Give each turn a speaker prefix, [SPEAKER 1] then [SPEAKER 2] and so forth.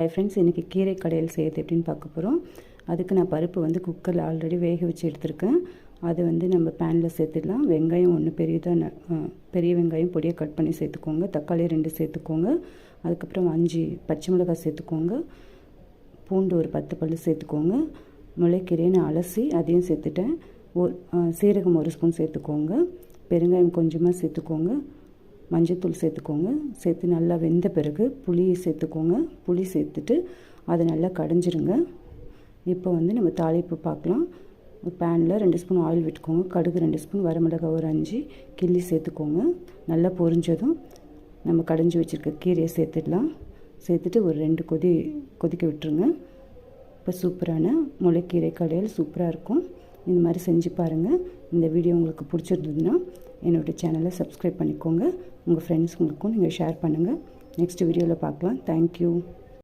[SPEAKER 1] Hi friends இன்றைக்கி கீரை கடையில் செய்யறது எப்படின்னு பார்க்க போகிறோம் அதுக்கு நான் பருப்பு வந்து குக்கரில் ஆல்ரெடி வேக வச்சு எடுத்திருக்கேன். அதை வந்து நம்ம பேனில் சேர்த்துடலாம். வெங்காயம் ஒன்று பெரியதாக பெரிய வெங்காயம் பொடியை கட் பண்ணி சேர்த்துக்கோங்க. தக்காளி ரெண்டு சேர்த்துக்கோங்க. அதுக்கப்புறம் அஞ்சு பச்சை மிளகாய் சேர்த்துக்கோங்க. பூண்டு ஒரு பத்து பல் சேர்த்துக்கோங்க. முளைக்கீரையை நான் அலசி அதையும் சேர்த்துட்டேன். ஒரு சீரகம் ஒரு ஸ்பூன் சேர்த்துக்கோங்க. பெருங்காயம் கொஞ்சமாக சேர்த்துக்கோங்க. மஞ்சத்தூள் சேர்த்துக்கோங்க. சேர்த்து நல்லா வெந்த பிறகு புளியை சேர்த்துக்கோங்க. புளி சேர்த்துட்டு அதை நல்லா கடைஞ்சிருங்க. இப்போ வந்து நம்ம தாளிப்பு பார்க்கலாம். ஒரு பேனில் ரெண்டு ஸ்பூன் ஆயில் விட்டுக்கோங்க. கடுகு ரெண்டு ஸ்பூன் வரமிளகாய் ஒரு அஞ்சு கிள்ளி சேர்த்துக்கோங்க. நல்லா பொரிஞ்சதும் நம்ம கடைஞ்சி வச்சுருக்க கீரையை சேர்த்துடலாம். சேர்த்துட்டு ஒரு ரெண்டு கொதி கொதிக்க விட்டுருங்க. இப்போ சூப்பரான முளைக்கீரை கடையில் சூப்பராக இருக்கும். இந்த மாதிரி செஞ்சு பாருங்கள் இந்த வீடியோ உங்களுக்கு பிடிச்சிருந்ததுன்னா என்னோடய சேனலை சப்ஸ்கிரைப் பண்ணிக்கோங்க. உங்கள் ஃப்ரெண்ட்ஸுங்களுக்கும் நீங்கள் ஷேர் பண்ணுங்கள் நெக்ஸ்ட் வீடியோவில் பார்க்கலாம். தேங்க்யூ